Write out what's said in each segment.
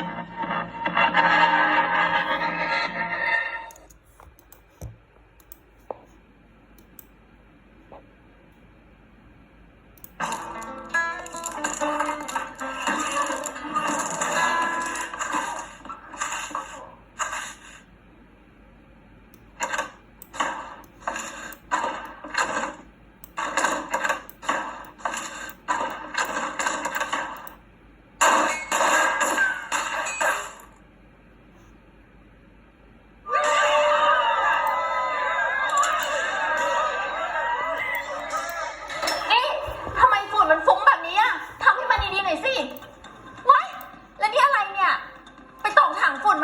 Ha ha ha!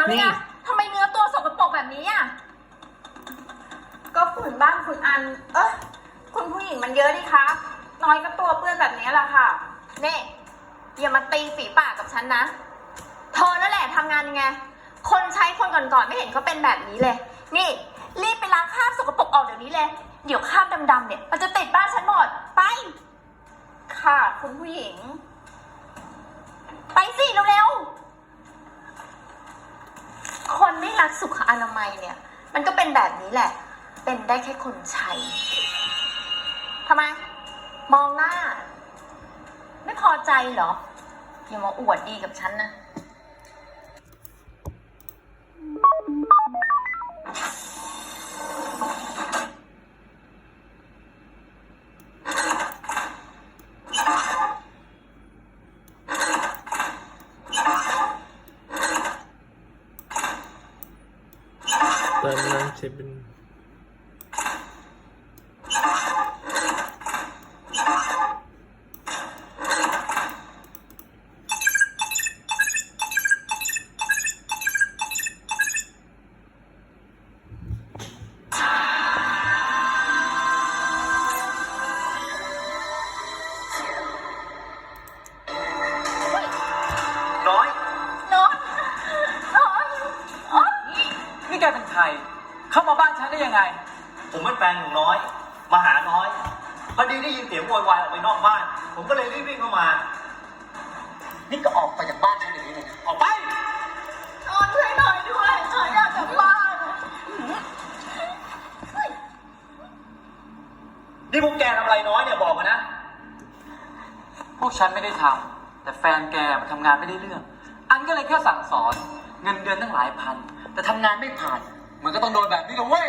เลยนี่อะทำไมเนื้อตัวสกปรกแบบนี้อะก็ฝุ่นบ้างฝุ่นอัน เอ้ยคุณผู้หญิงมันเยอะดิคะ น้อยก็ตัวเปื้อนแบบนี้แหละค่ะนี่อย่ามาตีฝีปากกับฉันนะ เธอนั่นแหละทำงานยังไง คนใช้คนก่อนๆไม่เห็นเขาเป็นแบบนี้เลย นี่รีบไปล้างคราบสกปรกออกเดี๋ยวนี้เลย เดี๋ยวคราบดำๆเนี่ย มันจะติดบ้านฉันหมด ไป ค่ะ คุณผู้หญิง ไปสิเร็วๆ คนไม่รักสุขอนามัยเนี่ย มันก็เป็นแบบนี้แหละ เป็นได้แค่คนใช้ทำไม มองหน้า ไม่พอใจเหรอ อย่ามาอวดดีกับฉันนะ Tuan Lan Cabin ฉันได้ยังไง ผมเป็นแฟนของน้อย มาหาน้อย พอดีได้ยินเสียงโวยวายออกไปนอกบ้าน ผมก็เลยรีบวิ่งเข้ามา นี่ก็ออกไปจากบ้านฉันอย่างนี้เลยนะออกไป นอนช่วยหน่อยด้วยหน่อยอยากกลับบ้านนี่พวกแกทำอะไรน้อยเนี่ยบอกมานะ พวกฉันไม่ได้ทำแต่แฟนแกมันทำงานไม่ได้เรื่อง อันก็เลยแค่สั่งสอน เงินเดือนตั้งหลายพัน แต่ทำงานไม่ผ่าน มันก็ต้องโดนแบบนี้ละเว้ย